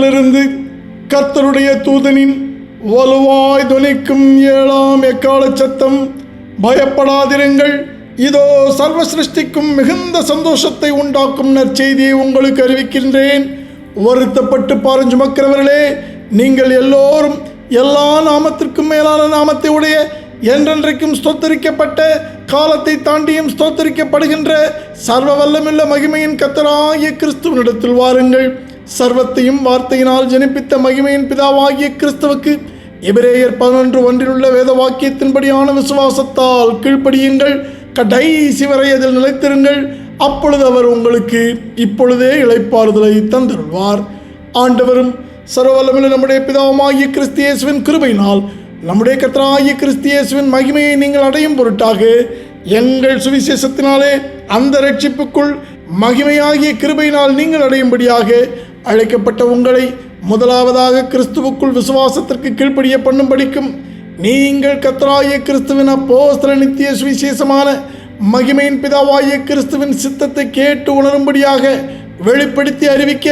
வானத்திலிருந்து கர்த்தருடைய தூதனின் வலுவாய் துணிக்கும் ஏழாம் எக்கால சத்தம். பயப்படாதிருங்கள். இதோ சர்வ சிருஷ்டிக்கும் மிகுந்த சந்தோஷத்தை உண்டாக்கும் நற்செய்தியை உங்களுக்கு அறிவிக்கின்றேன். வருத்தப்பட்டு பாருஞ்சு பாரஞ்சுமக்கிறவர்களே நீங்கள் எல்லோரும் எல்லா நாமத்திற்கும் மேலான நாமத்தை உடைய என்றென்றைக்கும் ஸ்தோத்தரிக்கப்பட்ட காலத்தை தாண்டியும் ஸ்தோத்தரிக்கப்படுகின்ற சர்வ வல்லமில்ல மகிமையின் கத்தராகிய கிறிஸ்துவனிடத்தில் வாருங்கள். சர்வத்தையும் வார்த்தையினால் ஜனிப்பித்த மகிமையின் பிதாவாகிய கிறிஸ்துவுக்கு எபிரேயர் பதினொன்று ஒன்றிலுள்ள வேத வாக்கியத்தின்படியான விசுவாசத்தால் கீழ்ப்படியுங்கள். கடைசி வரை அதில் நிலைத்திருங்கள். அப்பொழுது அவர் உங்களுக்கு இப்பொழுதே இழைப்பாறுதலை தந்துள்வார் ஆண்டவரும் சர்வவல்லமில் நம்முடைய பிதாவுமாகிய கிறிஸ்தியேசுவின் கிருபையினால் நம்முடைய கத்தராகிய கிறிஸ்தியேசுவின் மகிமையை நீங்கள் அடையும் பொருட்டாக எங்கள் சுவிசேஷத்தினாலே அந்த ரட்சிப்புக்குள் மகிமையாகிய கிருபையினால் நீங்கள் அடையும்படியாக அழைக்கப்பட்ட உங்களை முதலாவதாக கிறிஸ்துவுக்குள் விசுவாசத்திற்கு கீழ்ப்படிய பண்ணும்படிக்கும் நீங்கள் கத்தராய கிறிஸ்துவின் அப்போஸ்தல நித்திய சுவிசேஷமான மகிமையின் பிதாவாய கிறிஸ்துவின் சித்தத்தை கேட்டு உணரும்படியாக வெளிப்படுத்தி அறிவிக்க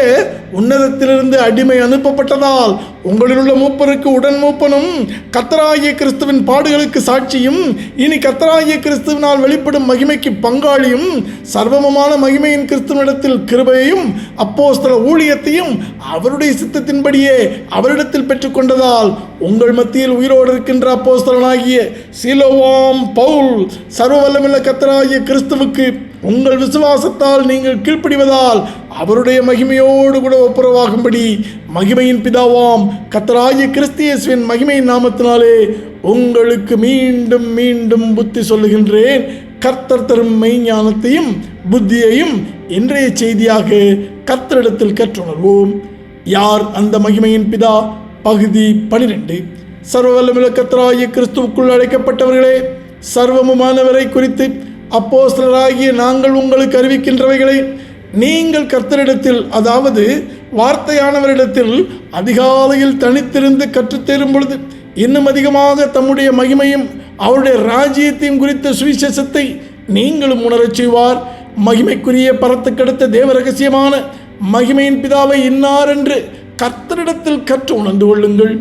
உன்னதத்திலிருந்து அடிமை அனுப்பப்பட்டதால் உங்களில் உள்ள மூப்பருக்கு உடன் மூப்பனும் கத்தராகிய கிறிஸ்துவின் பாடுகளுக்கு சாட்சியும் இனி கத்தராகிய கிறிஸ்துவினால் வெளிப்படும் மகிமைக்கு பங்காளியும் சர்வமமான மகிமையின் கிறிஸ்துவனிடத்தில் கிருபையையும் அப்போஸ்தல ஊழியத்தையும் அவருடைய சித்தத்தின்படியே அவரிடத்தில் பெற்றுக்கொண்டதால் உங்கள் மத்தியில் உயிரோடு இருக்கின்ற அப்போஸ்தலனாகிய சிலோவாம் பவுல் சர்வவல்லமில்ல கத்தராகிய கிறிஸ்துவுக்கு உங்கள் விசுவாசத்தால் நீங்கள் கீழ்ப்படிவதால் அவருடைய மகிமையோடு கூட ஒப்புரவாகும்படி மகிமையின் பிதாவாம் கத்தராய கிறிஸ்தியஸ்வின் மகிமையின் நாமத்தினாலே உங்களுக்கு மீண்டும் மீண்டும் புத்தி சொல்லுகின்றேன். கர்த்தர் தரும் மெய்ஞானத்தையும் புத்தியையும் இன்றைய செய்தியாக கர்த்தரிடத்தில் கற்றுணர்வோம். யார் அந்த மகிமையின் பிதா? பகுதி பனிரெண்டு. சர்வவல்லமுள்ள கத்தராகிய கிறிஸ்துவுக்குள் அழைக்கப்பட்டவர்களே சர்வமுமானவரை குறித்து அப்போஸ்தலராகிய நாங்கள் உங்களுக்கு அறிவிக்கின்றவைகளை நீங்கள் கர்த்தரிடத்தில் அதாவது வார்த்தையானவரிடத்தில் அதிகாலையில் தனித்திருந்து கற்றுத்தேரும் பொழுது இன்னும் அதிகமாக தம்முடைய மகிமையும் அவருடைய ராஜ்யத்தையும் குறித்த சுவிசேஷத்தை நீங்களும் உணரச் செய்வார். மகிமைக்குரிய பரத்துக்கெடுத்த தேவ ரகசியமான மகிமையின் பிதாவை இன்னார் என்று கர்த்தரிடத்தில் கற்று உணர்ந்து கொள்ளுங்கள்.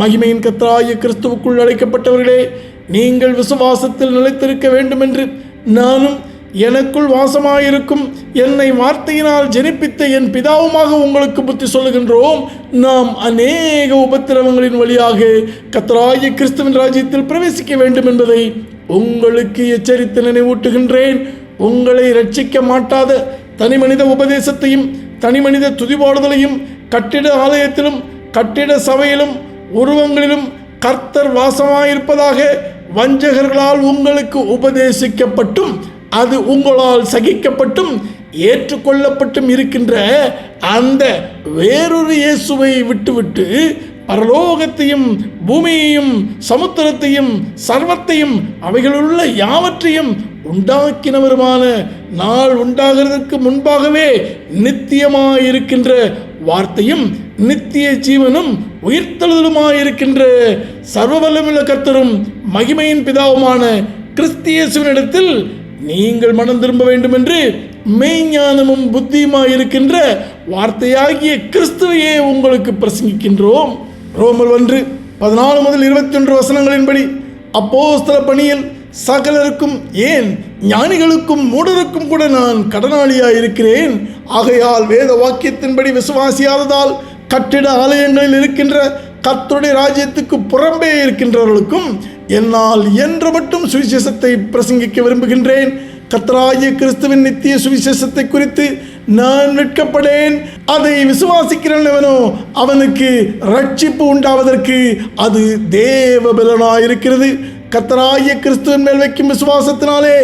மகிமையின் கத்தராய கிறிஸ்துவுக்குள் அழைக்கப்பட்டவர்களே நீங்கள் விசுவாசத்தில் நிலைத்திருக்க வேண்டும் என்று நானும் எனக்குள் வாசமாயிருக்கும் என்னை வார்த்தையினால் ஜெனிப்பித்த என் பிதாவுமாக உங்களுக்கு புத்தி சொல்லுகின்றோம். நாம் அநேக உபத்திரவங்களின் வழியாக கத்தராய கிறிஸ்துவின் ராஜ்யத்தில் பிரவேசிக்க வேண்டும் என்பதை உங்களுக்கு எச்சரித்து நினைவூட்டுகின்றேன். உங்களை ரட்சிக்க மாட்டாத தனிமனித உபதேசத்தையும் தனிமனித துதிபாடுதலையும் கட்டிட ஆலயத்திலும் கட்டிட சபையிலும் உருவங்களிலும் கர்த்தர் வாசமாயிருப்பதாக வஞ்சகர்களால் உங்களுக்கு உபதேசிக்கப்பட்டும் அது உங்களால் சகிக்கப்பட்டும் ஏற்றுக்கொள்ளப்பட்டும் இருக்கின்ற அந்த வேறொரு இயேசுவை விட்டுவிட்டு பரலோகத்தையும் பூமியையும் சமுத்திரத்தையும் சர்வத்தையும் அவைகளுள்ள யாவற்றையும் உண்டாக்கினவருமான நாள் உண்டாகிறதற்கு முன்பாகவே நித்தியமாயிருக்கின்ற வார்த்தையும் நித்திய ஜீவனும் உயிர்த்தெழுதலுமாயிருக்கின்ற சர்வவல்லமுள்ள கர்த்தரும் மகிமையின் பிதாவுமான கிறிஸ்தியேசுவனிடத்தில் நீங்கள் மனம் திரும்ப வேண்டும் என்று மெய்ஞானமும் புத்தியுமாயிருக்கின்ற வார்த்தையாகிய கிறிஸ்துவையே உங்களுக்கு பிரசங்கிக்கின்றோம். ரோமர் ஒன்று பதினாலு முதல் இருபத்தி ஒன்று வசனங்களின்படி அப்போஸ்தல பணியில் சகலருக்கும் ஏன் ஞானிகளுக்கும் மூடருக்கும் கூட நான் கடனாளியாக இருக்கிறேன் ஆகையால் வேத வாக்கியத்தின்படி விசுவாசியாததால் கட்டிட ஆலயங்களில் இருக்கின்ற கர்த்தருடைய ராஜ்யத்துக்கு புறம்பே இருக்கின்றவர்களுக்கும் என்னால் என்று மட்டும் சுவிசேஷத்தை பிரசங்கிக்க விரும்புகின்றேன். கர்த்தராகிய கிறிஸ்துவின் நித்திய சுவிசேஷத்தை குறித்து நான் வெட்கப்படேன். அதை விசுவாசிக்கிறவனோ அவனுக்கு ரட்சிப்பு உண்டாவதற்கு அது தேவபலனாயிருக்கிறது. கர்த்தராகிய கிறிஸ்துவின் மேல் வைக்கும் விசுவாசத்தினாலே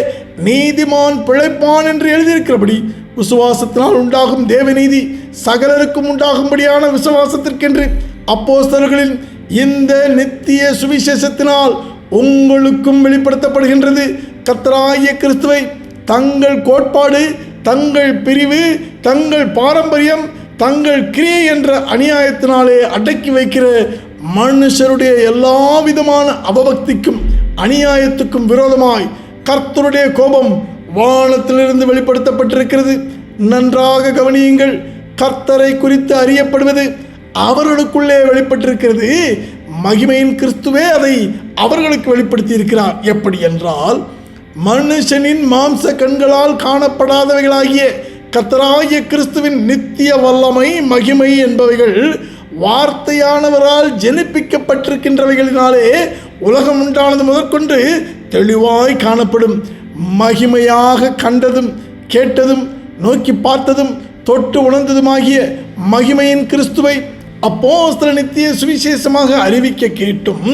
நீதிமான் பிழைப்பான் என்று எழுதியிருக்கிறபடி விசுவாசத்தினால் உண்டாகும் தேவநீதி சகலருக்கும் உண்டாகும்படியான விசுவாசத்திற்கென்று அப்போஸ்தலர்களின் இந்த நித்திய சுவிசேஷத்தினால் உங்களுக்கும் வெளிப்படுத்தப்படுகின்றது. கத்தராய கிறிஸ்துவை தங்கள் கோட்பாடு தங்கள் பிரிவு தங்கள் பாரம்பரியம் தங்கள் கிரியை என்ற அநியாயத்தினாலே அடக்கி வைக்கிற மனுஷருடைய எல்லா விதமான அவபக்திக்கும் அநியாயத்துக்கும் விரோதமாய் கர்த்தருடைய கோபம் வானத்திலிருந்து வெளிப்படுத்தப்பட்டிருக்கிறது. நன்றாக கவனியுங்கள். கர்த்தரை குறித்து அறியப்படுவது அவர்களுக்குள்ளே வெளிப்பட்டிருக்கிறது. மகிமையின் கிறிஸ்துவே அதை அவர்களுக்கு வெளிப்படுத்தி இருக்கிறார் எப்படி என்றால் மனுஷனின் மாம்ச கண்களால் காணப்படாதவைகளாகிய கத்தராகிய கிறிஸ்துவின் நித்திய வல்லமை மகிமை என்பவைகள் வார்த்தையானவரால் ஜெனிப்பிக்கப்பட்டிருக்கின்றவைகளினாலே உலகம் உண்டானது முதற்கொண்டு தெளிவாய் காணப்படும். மகிமையாக கண்டதும் கேட்டதும் நோக்கி பார்த்ததும் தொட்டு உணர்ந்ததுமாகிய மகிமையின் கிறிஸ்துவை அப்போஸ்தல நித்திய சுவிசேஷமாக அறிவிக்க கேட்டும்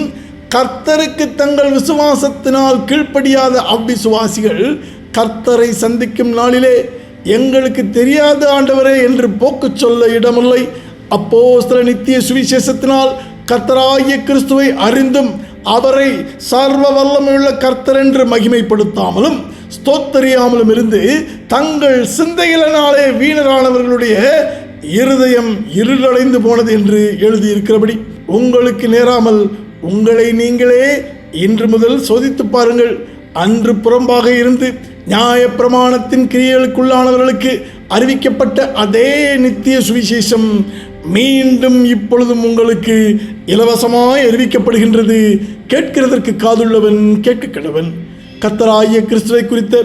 கர்த்தருக்கு தங்கள் விசுவாசத்தினால் கீழ்ப்படியாத அவ்விசுவாசிகள் கர்த்தரை சந்திக்கும் நாளிலே எங்களுக்கு தெரியாத ஆண்டவரே என்று போக்குச் சொல்ல இடமில்லை. அப்போஸ்தல நித்திய சுவிசேஷத்தினால் கர்த்தராகிய கிறிஸ்துவை அறிந்தும் அவரை சர்வ வல்லமையுள்ள கர்த்தர் என்று மகிமைப்படுத்தாமலும் ஸ்தோத்தறியாமலும் இருந்து தங்கள் சிந்தைகளினாலே வீணரானவர்களுடைய இருதயம் இருளடைந்து போனது என்று எழுதியிருக்கிறபடி உங்களுக்கு நேராமல் உங்களை நீங்களே இன்று முதல் சோதித்து பாருங்கள். அன்று புறம்பாக இருந்து நியாயப்பிரமாணத்தின் கிரியைகளுக்குள்ளானவர்களுக்கு அறிவிக்கப்பட்ட அதே நித்திய சுவிசேஷம் மீண்டும் இப்பொழுதும் உங்களுக்கு இலவசமாய் அறிவிக்கப்படுகின்றது. கேட்கிறதற்கு காதுள்ளவன் கேட்க கடவன் கத்தராகிய கிறிஸ்துவை குறித்த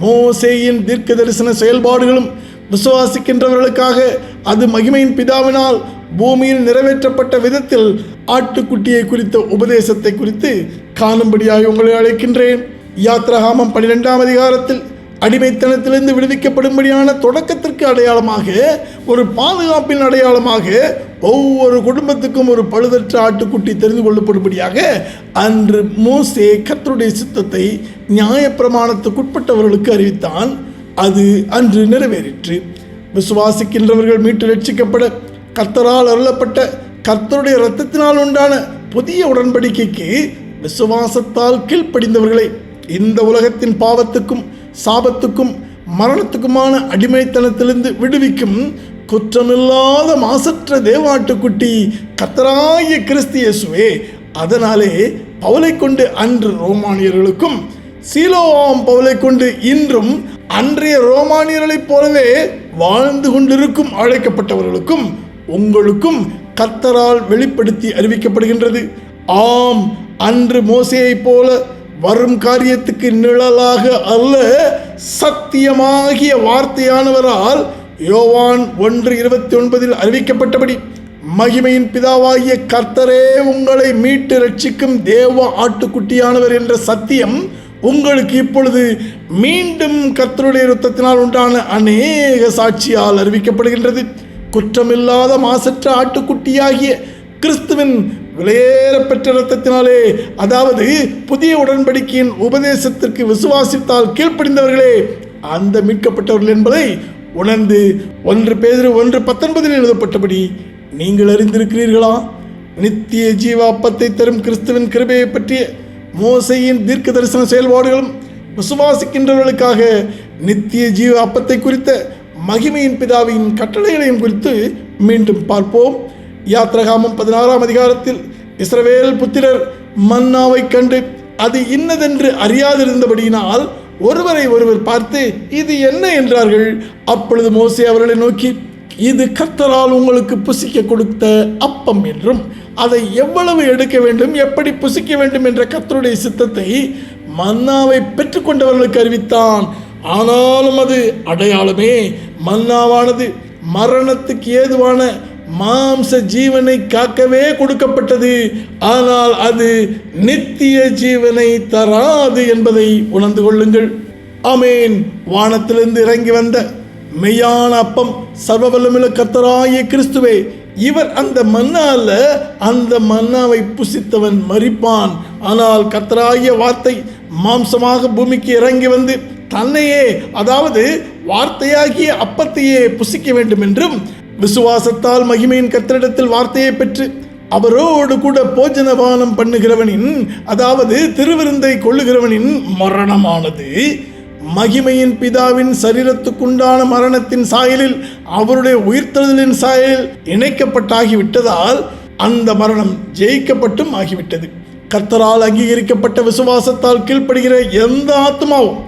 மோசேயின் தீர்க்க தரிசன செயல்பாடுகளும் விசுவாசிக்கின்றவர்களுக்காக அது மகிமையின் பிதாவினால் பூமியில் நிறைவேற்றப்பட்ட விதத்தில் ஆட்டுக்குட்டியை குறித்த உபதேசத்தை குறித்து காணும்படியாக உங்களை அழைக்கின்றேன். யாத்ரஹாமம் பன்னிரெண்டாம் அதிகாரத்தில் அடிமைத்தனத்திலிருந்து விடுவிக்கப்படும்படியான தொடக்கத்திற்கு அடையாளமாக ஒரு பாதுகாப்பின் அடையாளமாக ஒவ்வொரு குடும்பத்துக்கும் ஒரு பழுதற்ற ஆட்டுக்குட்டி தெரிந்து கொள்ளப்படும்படியாக அன்று மோசே கத்தருடைய சித்தத்தை நியாயப்பிரமாணத்துக்குட்பட்டவர்களுக்கு அறிவித்தான். அது அன்று நிறைவேறிற்று. விசுவாசிக்கின்றவர்கள் மீட்டு ரட்சிக்கப்பட கர்த்தரால் அருளப்பட்ட கர்த்தருடைய இரத்தத்தினால் உண்டான புதிய உடன்படிக்கைக்கு விசுவாசத்தால் கீழ்ப்படிந்தவர்களை இந்த உலகத்தின் பாவத்துக்கும் சாபத்துக்கும் மரணத்துக்குமான அடிமைத்தனத்திலிருந்து விடுவிக்கும் குற்றமில்லாத மாசற்ற தேவாட்டுக்குட்டி கத்தராய கிறிஸ்து இயேசுவே அதனாலே பவுலை கொண்டு அன்று ரோமானியர்களுக்கும் சீலோவாம் பவுலை கொண்டு இன்றும் அன்றைய ரோமானியர்களைப் போலவே வாழ்ந்து கொண்டிருக்கும் அழைக்கப்பட்டவர்களுக்கும் உங்களுக்கும் கத்தரால் வெளிப்படுத்தி அறிவிக்கப்படுகின்றது. ஆம் அன்று மோசையைப் போல வரும் காரியத்துக்கு நிழலாக அல்ல சத்தியமாகிய வார்த்தையானவரால் யோவான் ஒன்று இருபத்தி ஒன்பதில் அறிவிக்கப்பட்டபடி மகிமையின் பிதாவாகிய கர்த்தரே உங்களை மீட்டு ரட்சிக்கும் தேவ ஆட்டுக்குட்டியானவர் என்ற சத்தியம் உங்களுக்கு இப்பொழுது மீண்டும் கர்த்தருடைய இரத்தத்தினால் உண்டான அநேக சாட்சியால் அறிவிக்கப்படுகின்றது. குற்றமில்லாத மாசற்ற ஆட்டுக்குட்டியாகிய கிறிஸ்துவின் விலையேறப்பெற்ற இரத்தத்தினாலே அதாவது புதிய உடன்படிக்கையின் உபதேசத்திற்கு விசுவாசித்தால் கீழ்ப்படிந்தவர்களே அந்த மீட்கப்பட்டவர்கள் என்பதை உணர்ந்து ஒன்று பேர் ஒன்று பத்தொன்பதில் எழுதப்பட்டபடி நீங்கள் அறிந்திருக்கிறீர்களா? நித்திய ஜீவாப்பத்தை தரும் கிறிஸ்துவின் கிருபையை பற்றிய மோசையின் தீர்க்க தரிசன செயல்பாடுகளும் விசுவாசிக்கின்றவர்களுக்காக நித்திய ஜீவ அப்பத்தை குறித்த மகிமையின் பிதாவின் கட்டளைகளையும் குறித்து மீண்டும் பார்ப்போம். யாத்ரகாமம் பதினாறாம் அதிகாரத்தில் இஸ்ரவேல் புத்திரர் மன்னாவை கண்டு அது இன்னதென்று அறியாதிருந்தபடியினால் ஒருவரை ஒருவர் பார்த்து இது என்ன? என்றார்கள். அப்பொழுது மோசே அவர்களை நோக்கி இது கர்த்தரால் உங்களுக்கு புசிக்க கொடுத்த அப்பம் என்றும் அதை எவ்வளவு எடுக்க வேண்டும் எப்படி புசிக்க வேண்டும் என்ற கர்த்தருடைய சித்தத்தை மன்னாவை பெற்றுக்கொண்டவர்களுக்கு அறிவித்தான். ஆனாலும் அது அடையாளமே. மன்னாவானது மரணத்துக்கு ஏதுவான மாம்ச ஜீவனை காக்கவே கொடுக்கப்பட்டது. ஆனால் அது நித்திய ஜீவனை தராது என்பதை உணர்ந்து கொள்ளுங்கள். அமேன் வானத்திலிருந்து இறங்கி வந்த மெய்யான அப்பம் சர்வவல்லமில கத்தராய கிறிஸ்துவே இவர் அந்த மன்னால அந்த மன்னாவை புசித்தவன் மறிப்பான் ஆனால் கத்தராய வார்த்தை மாம்சமாக பூமிக்கு இறங்கி வந்து தன்னையே அதாவது வார்த்தையாகிய அப்பத்தையே புசிக்க வேண்டும் என்றும் விசுவாசத்தால் மகிமையின் கர்த்தரிடத்தில் வார்த்தையை பெற்று அவரோடு கூட போஜனபானம் பண்ணுகிறவனின் அதாவது திருவிருந்தை கொள்ளுகிறவனின் மரணமானது மகிமையின் பிதாவின் சரீரத்துக்குண்டான மரணத்தின் சாயலில் அவருடைய உயிர்த்தெழுதலின் சாயலில் இணைக்கப்பட்டாகிவிட்டதால் அந்த மரணம் ஜெயிக்கப்பட்டும் ஆகிவிட்டது. கர்த்தரால் அங்கீகரிக்கப்பட்ட விசுவாசத்தால் கீழ்ப்படுகிற எந்த ஆத்மாவும்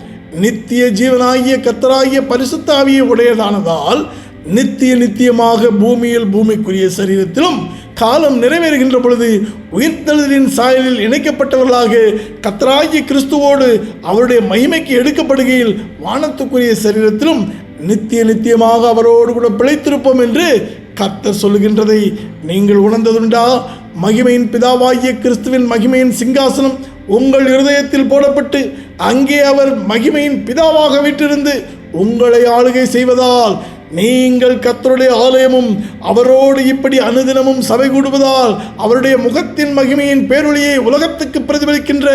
நித்திய ஜீவனாகிய கர்த்தராகிய பரிசுத்தாவிய உடையதானதால் நித்திய நித்தியமாக பூமியில் பூமிக்குரிய சரீரத்திலும் காலம் நிறைவேறுகின்ற பொழுது உயிர்த்தெழுதலின் சாயலில் இணைக்கப்பட்டவர்களாக கத்தராகிய கிறிஸ்துவோடு அவருடைய மகிமைக்கு எடுக்கப்படுகையில் வானத்துக்குரிய சரீரத்திலும் நித்திய நித்தியமாக அவரோடு கூட பிழைத்திருப்போம் என்று கத்த சொல்லுகின்றதை நீங்கள் உணர்ந்ததுண்டா? மகிமையின் பிதாவாகிய கிறிஸ்துவின் மகிமையின் சிங்காசனம் உங்கள் இருதயத்தில் போடப்பட்டு அங்கே அவர் மகிமையின் பிதாவாக விட்டிருந்து உங்களை ஆளுகை செய்வதால் நீங்கள் கத்தருடைய ஆலயமும் அவரோடு இப்படி அனுதினமும் சபை கூடுவதால் அவருடைய முகத்தின் மகிமையின் பேரொழியை உலகத்துக்கு பிரதிபலிக்கின்ற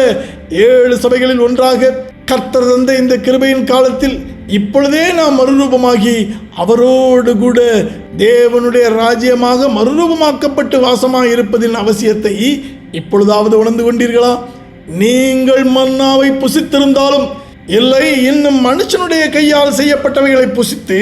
ஏழு சபைகளில் ஒன்றாக கர்த்தர் தந்த இந்த கிருபையின் காலத்தில் இப்பொழுதே நாம் மறுரூபமாகி அவரோடு கூட தேவனுடைய ராஜ்யமாக மறுரூபமாக்கப்பட்டு வாசமாக இருப்பதின் அவசியத்தை இப்பொழுதாவது உணர்ந்து கொண்டீர்களா? நீங்கள் மன்னாவை புசித்திருந்தாலும் இல்லை இன்னும் மனுஷனுடைய கையால் செய்யப்பட்டவைகளை புசித்து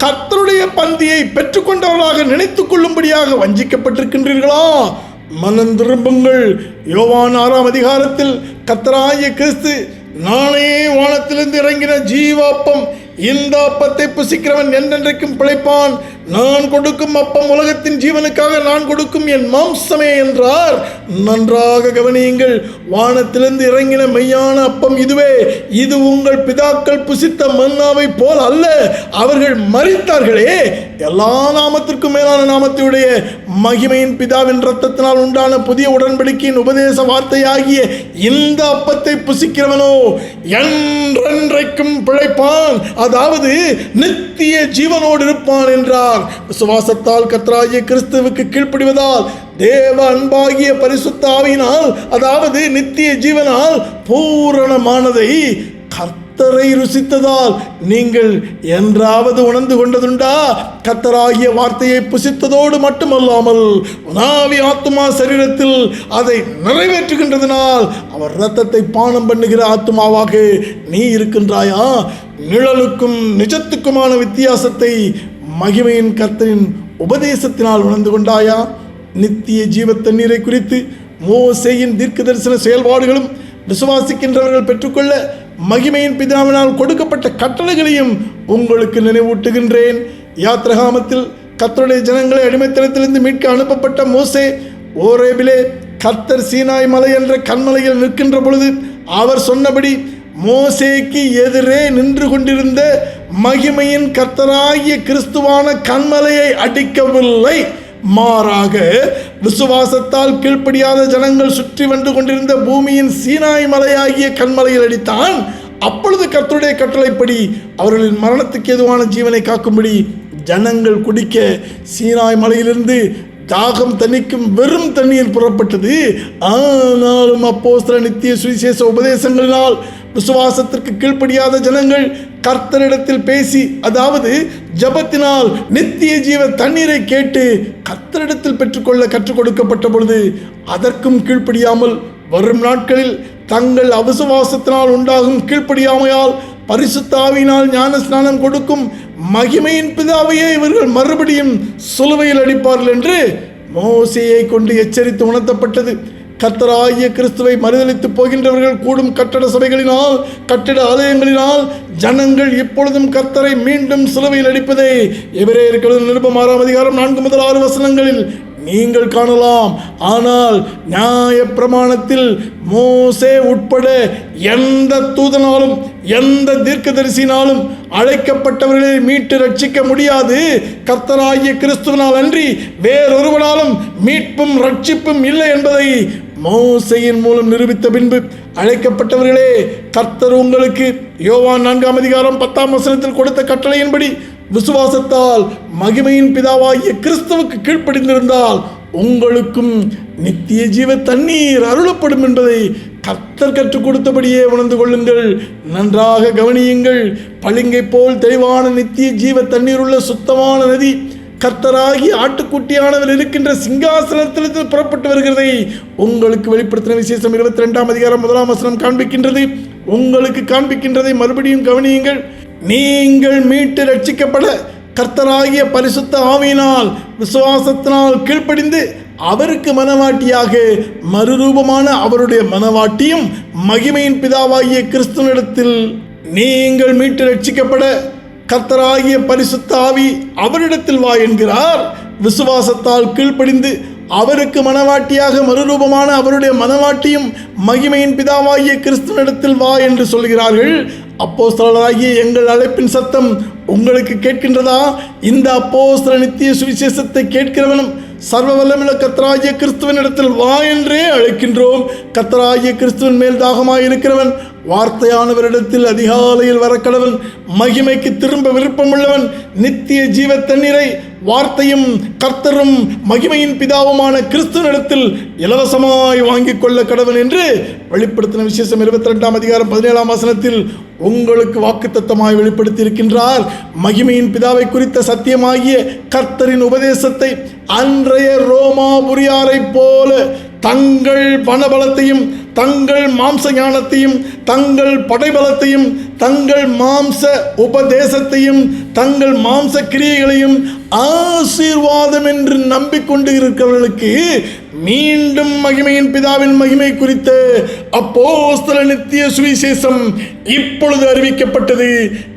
கர்த்தருடைய பந்தியை பெற்றுக்கொண்டவர்களாக நினைத்துக் கொள்ளும்படியாக வஞ்சிக்கப்பட்டிருக்கின்றீர்களா? மனம் திரும்புங்கள். யோவான் ஆறாம் அதிகாரத்தில் கத்தராய கிறிஸ்து நானே வானத்திலிருந்து இறங்கின ஜீவாப்பம். இந்த அப்பத்தை புசிக்கிறவன் என்றென்றைக்கும் பிழைப்பான். நான் கொடுக்கும் அப்பம் உலகத்தின் ஜீவனுக்காக நான் கொடுக்கும் என் மாம்சமே என்றார். நன்றாக கவனியுங்கள் வானத்திலிருந்து இறங்கின மெய்யான அப்பம் இதுவே. இது உங்கள் பிதாக்கள் புசித்த மன்னாவை போல் அல்ல. அவர்கள் மறித்தார்களே எல்லா நாமத்திற்கும் மேலான நாமத்தையுடைய மகிமையின் பிதாவின் ரத்தத்தினால் உண்டான புதிய உடன்படிக்கையின் உபதேச வார்த்தையாகிய இந்த அப்பத்தை புசிக்கிறவனோ என்றென்றைக்கும் பிழைப்பான். அதாவது நித்திய ஜீவனோடு இருப்பான் என்றார். விசுவாசத்தால் கர்த்தராகிய கிறிஸ்துவுக்கு கீழ்ப்படிவதால் தேவ அன்பாகிய பரிசுத்தாவினால் அதாவது நித்திய ஜீவனால் பூரணமானதை கர்த்தரை ருசித்ததால் நீங்கள் என்றாவது உணர்ந்து கொண்டதுண்டா? கத்தராகிய வார்த்தையை புசித்ததோடு மட்டுமல்லாமல் உணாவி ஆத்துமா சரீரத்தில் அதை நிறைவேற்றுகின்றதனால் அவர் இரத்தத்தை பானம் பண்ணுகிற ஆத்துமாவாக நீ இருக்கின்றாயா? நிழலுக்கும் நிஜத்துக்குமான வித்தியாசத்தை மகிமையின் கர்த்தரின் உபதேசத்தினால் உணர்ந்து கொண்டாயா? நித்திய ஜீவ தண்ணீரை குறித்து மோசேயின் தீர்க்க தரிசன செயல்பாடுகளும் விசுவாசிக்கின்றவர்கள் பெற்றுக்கொள்ள மகிமையின் பிதாவினால் கொடுக்கப்பட்ட கட்டளைகளையும் உங்களுக்கு நினைவூட்டுகின்றேன். யாத்ரகாமத்தில் கத்தருடைய ஜனங்களை அடிமைத்தனத்திலிருந்து மீட்க அனுப்பப்பட்ட மோசே ஓரேபிலே கர்த்தர் சீனாய் மலை என்ற கண்மலையில் நிற்கின்ற பொழுது அவர் சொன்னபடி மோசேக்கு எதிரே நின்று கொண்டிருந்த மகிமையின் கர்த்தராகிய கிறிஸ்துவான கண்மலையை அடிக்கவில்லை. மாறாக விசுவாசத்தால் கீழ்ப்படியாத ஜனங்கள் சுற்றி வந்து கொண்டிருந்த பூமியின் சீனாய் மலையாகிய கண்மலையில் அடித்தான். அப்பொழுது கர்த்தருடைய கட்டளைப்படி அவர்களின் மரணத்துக்கு எதுவான ஜீவனை காக்கும்படி ஜனங்கள் குடிக்க சீனாய் மலையிலிருந்து தாகம் தணிக்கும் வெறும் தண்ணீர் புறப்பட்டது. ஆனாலும் அப்போஸ்தல நித்திய சுவிசேஷ உபதேசங்களினால் விசுவாசத்திற்கு கீழ்ப்படியாத ஜனங்கள் கர்த்தரிடத்தில் பேசி அதாவது ஜபத்தினால் நித்திய ஜீவ தண்ணீரை கேட்டு கர்த்தரிடத்தில் பெற்றுக்கொள்ள கற்றுக் கொடுக்கப்பட்ட பொழுது அதற்கும் கீழ்ப்படியாமல் வரும் நாட்களில் தங்கள் அவிசுவாசத்தினால் உண்டாகும் கீழ்ப்படியாமையால் பரிசுத்தாவினால் ஞான ஸ்நானம் கொடுக்கும் மகிமையின் பிதாவையே இவர்கள் மறுபடியும் சிலுவையில் அடிப்பார்கள் என்று மோசையை கொண்டு எச்சரித்து உணர்த்தப்பட்டது. கத்தராகிய கிறிஸ்துவை மறுதளித்து போகின்றவர்கள் கூடும் கட்டட சபைகளினால் கட்டிட ஆலயங்களினால் ஜனங்கள் இப்பொழுதும் கர்த்தரை மீண்டும் சிலுவையில் அடிப்பதை எபிரேயர்கள் நிருபம் ஆறாம் அதிகாரம் நான்கு முதல் ஆறு வசனங்களில் நீங்கள் காணலாம். ஆனால் நியாய பிரமாணத்தில் மோசே உட்பட எந்த தூதனாலும் எந்த தீர்க்கதரிசினாலும் அழைக்கப்பட்டவர்களை மீட்டு ரட்சிக்க முடியாது. கர்த்தராகிய கிறிஸ்துவனால் அன்றி வேறொருவனாலும் மீட்பும் ரட்சிப்பும் இல்லை என்பதை மோசையின் மூலம் நிரூபித்த பின்பு அழைக்கப்பட்டவர்களே கர்த்தர் உங்களுக்கு யோவான் நான்காம் அதிகாரம் பத்தாம் வசனத்தில் கொடுத்த கட்டளையின்படி விசுவாசத்தால் மகிமையின் பிதாவாகிய கிறிஸ்துவுக்கு கீழ்ப்படிந்திருந்தால் உங்களுக்கும் நித்திய ஜீவ தண்ணீர் அருளப்படும் என்பதை கர்த்தர் கற்றுக் கொடுத்தபடியே உணர்ந்து கொள்ளுங்கள். நன்றாக கவனியுங்கள். பளிங்கை போல் தெளிவான நித்திய ஜீவ தண்ணீர் உள்ள சுத்தமான நதி கர்த்தராகி ஆட்டுக்குட்டியானவர் இருக்கின்ற சிங்காசனத்திலிருந்து புறப்பட்டு வருகிறதை உங்களுக்கு வெளிப்படுத்தின விசேஷம் இருபத்தி ரெண்டாம் அதிகாரம் முதலாம் வசனம் காண்பிக்கின்றது. உங்களுக்கு காண்பிக்கின்றதை மறுபடியும் கவனியுங்கள். நீங்கள் மீட்டு ரட்சிக்கப்பட கர்த்தராகிய பரிசுத்த ஆவியினால் விசுவாசத்தினால் கீழ்ப்படிந்து அவருக்கு மனவாட்டியாக மறுரூபமான அவருடைய மனவாட்டியும் மகிமையின் பிதாவாகிய கிறிஸ்துவனிடத்தில் நீங்கள் மீட்டு ரட்சிக்கப்பட கர்த்தராகிய பரிசுத்த ஆவி அவரிடத்தில் வா என்கிறார். விசுவாசத்தால் கீழ்ப்படிந்து அவருக்கு மனவாட்டியாக மறுரூபமான அவருடைய மனவாட்டியும் மகிமையின் பிதாவாகிய கிறிஸ்துவனிடத்தில் வா என்று சொல்கிறார்கள். அப்போஸ்தலராகிய எங்கள் அழைப்பின் சத்தம் உங்களுக்கு கேட்கின்றதா? இந்த அப்போஸ்தல நித்திய சுவிசேஷத்தை கேட்கிறவனும் சர்வ வல்லமுள்ள கத்தராகிய கிறிஸ்துவனிடத்தில் வா என்றே அழைக்கின்றோம். கத்தராகிய கிறிஸ்துவன் மேல் தாகமாக இருக்கிறவன் வார்த்தையானவரிடத்தில் அதிகாலையில் வரக்கடவன் மகிமைக்கு திரும்ப விருப்பமுள்ளவன் நித்திய ஜீவ தண்ணீரை வார்த்தையும் கர்த்தரும் மகிமையின் பிதாவுமான கிறிஸ்துவனிடத்தில் இலவசமாய் வாங்கிக் கொள்ள கடவன் என்று வெளிப்படுத்தின விசேஷம் இருபத்தி ரெண்டாம் அதிகாரம் பதினேழாம் வசனத்தில் உங்களுக்கு வாக்குத்தத்தமாய் வெளிப்படுத்தி இருக்கின்றார் மகிமையின் பிதாவை குறித்த சத்தியமாகிய கர்த்தரின் உபதேசத்தை அன்றைய ரோமாபுரியாரைப் போல தங்கள் பணபலத்தையும் தங்கள் மாம்ச ஞானத்தையும் தங்கள் படைபலத்தையும் தங்கள் மாம்ச உபதேசத்தையும் தங்கள் மாம்ச கிரியைகளையும் ஆசீர்வாதம் என்று நம்பிக்கொண்டு இருக்கிறவர்களுக்கு மீண்டும் மகிமையின் பிதாவின் மகிமை குறித்த அப்போஸ்தல நித்திய சுவிசேஷம் இப்பொழுது அறிவிக்கப்பட்டது.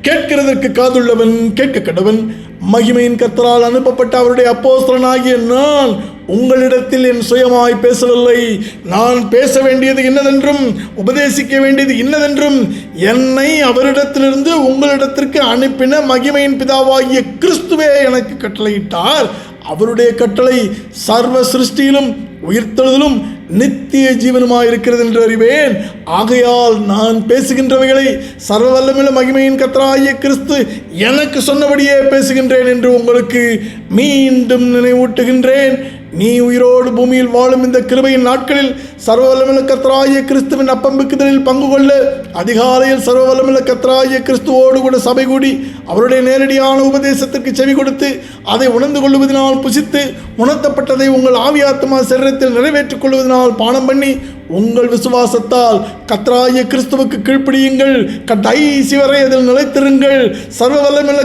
கேட்கிறதற்கு காதுள்ளவன் கேட்க கடவன் மகிமையின் கத்தரால் அனுப்பப்பட்ட அவருடைய அப்போஸ்தலனாகிய நான் உங்களிடத்தில் என் சுயமாய் பேசவில்லை. நான் பேச வேண்டியது இன்னதென்றும் உபதேசிக்க வேண்டியது இன்னதென்றும் என்னை அவரிடத்திலிருந்து உங்களிடத்திற்கு அனுப்பின மகிமையின் பிதாவாகிய கிறிஸ்துவே எனக்கு கட்டளையிட்டார். அவருடைய கட்டளை சர்வ சிருஷ்டியிலும் உயிர்த்தெழுதலும் நித்திய ஜீவனுமாய் இருக்கிறது என்று அறிவேன். ஆகையால் நான் பேசுகின்றவைகளை சர்வவல்லமில மகிமையின் கத்தராகிய கிறிஸ்து எனக்கு சொன்னபடியே பேசுகின்றேன் என்று உங்களுக்கு மீண்டும் நினைவூட்டுகின்றேன். நீ உயிரோடு பூமியில் வாழும் இந்த கிருபையின் நாட்களில் சர்வவல்லமில்ல கத்தராகிய கிறிஸ்துவின் அப்பம்பிக்குதலில் பங்கு கொள்ள. அதிகாலையில் சர்வவல்லமில்ல கத்ராய கிறிஸ்துவோடு கூட சபை கூடி அவருடைய நேரடியான உபதேசத்திற்கு செவி கொடுத்து அதை உணர்ந்து கொள்வதனால் புசித்து உணர்த்தப்பட்டதை உங்கள் ஆவியாத்மா சரீரத்தில் நிறைவேற்றிக் கொள்வதனால் பானம் பண்ணி உங்கள் விசுவாசத்தால் கத்ராய கிறிஸ்துவுக்கு கீழ்ப்படியுங்கள். கடைசி வரை அதில் நிலைத்திருங்கள். சர்வ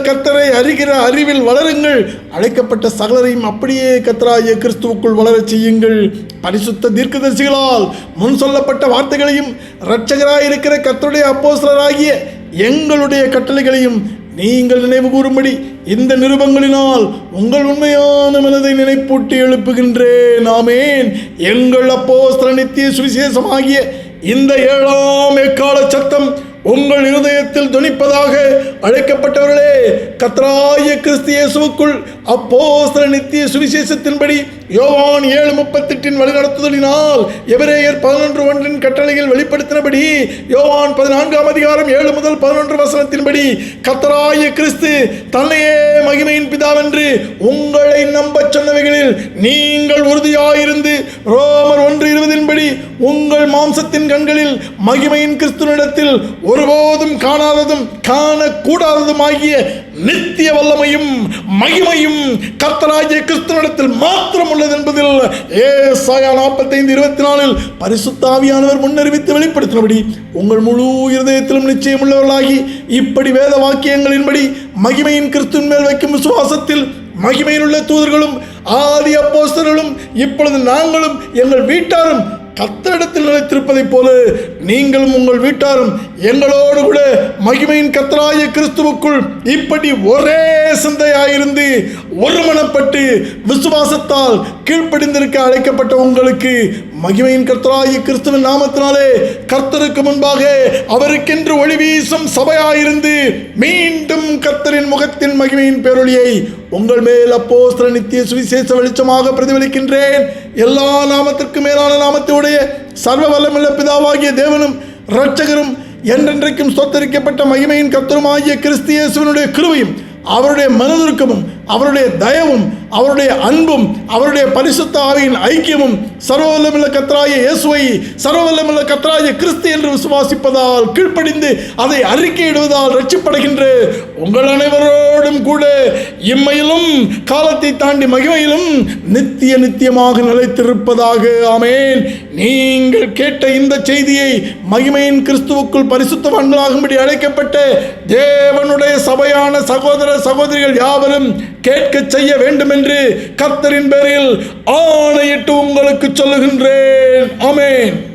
கத்தரை அறிகிற அறிவில் வளருங்கள். அழைக்கப்பட்ட சகலரையும் அப்படியே கத்தராகிய கிறிஸ்துவுக்குள் வளரச் செய்யுங்கள். பரிசுத்த தீர்க்கதரிசிகளால் முன் சொல்லப்பட்ட வார்த்தைகளையும் இரட்சகராயிருக்கிற கத்தருடைய அப்போசலராகிய அப்போஸ்தலராகிய எங்களுடைய கட்டளைகளையும் நீங்கள் நினைவு கூறும்படி இந்த நிருபங்களினால் உங்கள் உண்மையான மனதை நினைப்பூட்டி எழுப்புகின்றேன். ஆமேன். எங்கள் அப்போ நித்திய சுவிசேஷமாகிய இந்த ஏழாம் எக்கால சத்தம் உங்கள் இருதயத்தில் துணிப்பதாக அழைக்கப்பட்டவர்களே கத்ராய கிறிஸ்து அப்போ சில நித்திய சுவிசேஷத்தின்படி யோவான் ஏழு முப்பத்தெட்டின் வழிநடத்துதலினால் எபிரேயர் பதினொன்று ஒன்றின் கட்டளையில் வெளிப்படுத்தினபடி யோவான் பதினான்காம் அதிகாரம் ஏழு முதல் பதினொன்று வசனத்தின்படி கத்தராய கிறிஸ்து தன்னையே மகிமையின் பிதாவென்று உங்களை நம்பச் சொன்னவைகளில் நீங்கள் உறுதியாயிருந்து ரோமர் ஒன்று இருபதின்படி உங்கள் மாம்சத்தின் கண்களில் மகிமையின் கிறிஸ்துவனிடத்தில் ஒருபோதும் காணாததும் காணக்கூடாததும் ஆகிய நித்திய வல்லமையும் மகிமையும் கர்த்தராகிய கிறிஸ்துவனிடத்தில் மாத்திரம் உள்ளது என்பதில் ஏசாயா நாற்பத்தைந்து இருபத்தி நாலில் பரிசுத்தாவியானவர் முன்னறிவித்து வெளிப்படுத்தினபடி உங்கள் முழு இருதயத்திலும் நிச்சயம் உள்ளவர்களாகி இப்படி வேத வாக்கியங்களின்படி மகிமையின் கிறிஸ்துவின் மேல் வைக்கும் விசுவாசத்தில் மகிமையில் உள்ள தூதர்களும் ஆதி அப்போஸ்தர்களும் இப்பொழுது நாங்களும் எங்கள் வீட்டாரும் கத்தரிடத்தில் நிலைத்திருப்பதைப் போல நீங்களும் உங்கள் வீட்டாரும் எங்களோடு கூட மகிமையின் கத்தராய கிறிஸ்துவுக்குள் இப்படி ஒரே சிந்தையாயிருந்து ஒருமனப்பட்டு விசுவாசத்தால் கீழ்ப்படிந்திருக்க அழைக்கப்பட்ட உங்களுக்கு மகிமையின் கர்த்தராகிய கிறிஸ்துவின் நாமத்தினாலே கர்த்தருக்கு முன்பாக அவருக்கென்று ஒளி வீசும் சபையாயிருந்து மீண்டும் கர்த்தரின் முகத்தின் மகிமையின் பேரொளியை உங்கள் மேல் அப்போ நித்திய சுவிசேஷ வெளிச்சமாக பிரதிபலிக்கின்றேன். எல்லா நாமத்திற்கும் மேலான நாமத்தினுடைய சர்வ வல்லமுள்ள பிதாவாகிய தேவனும் இரட்சகரும் என்றென்றைக்கும் சொத்தரிக்கப்பட்ட மகிமையின் கர்த்தருமாகிய கிறிஸ்தியேசுவனுடைய கிருவையும் அவருடைய மனதிற்கமும் அவருடைய தயவும் அவருடைய அன்பும் அவருடைய பரிசுத்த ஆவியின் ஐக்கியமும் சர்வவல்லமுள்ள கத்ராய இயேசுவை சர்வவல்லமுள்ள கத்ராய கிறிஸ்து என்று விசுவாசிப்பதால் கீழ்ப்படிந்து அதை அறிக்கையிடுவதால் ரட்சிப்படைகின்ற உங்கள் அனைவரோடும் கூட இம்மையிலும் காலத்தை தாண்டி மகிமையிலும் நித்திய நித்தியமாக நிலைத்திருப்பதாக ஆமேன். நீங்கள் கேட்ட இந்த செய்தியை மகிமையின் கிறிஸ்துவுக்குள் பரிசுத்தவான்களாகும்படி அழைக்கப்பட்ட தேவனுடைய சபையான சகோதர சகோதரிகள் யாவரும் கேட்கச் செய்ய வேண்டும் என்று கர்த்தரின் பேரில் ஆணையிட்டு உங்களுக்கு சொல்லுகின்றேன். அமேன்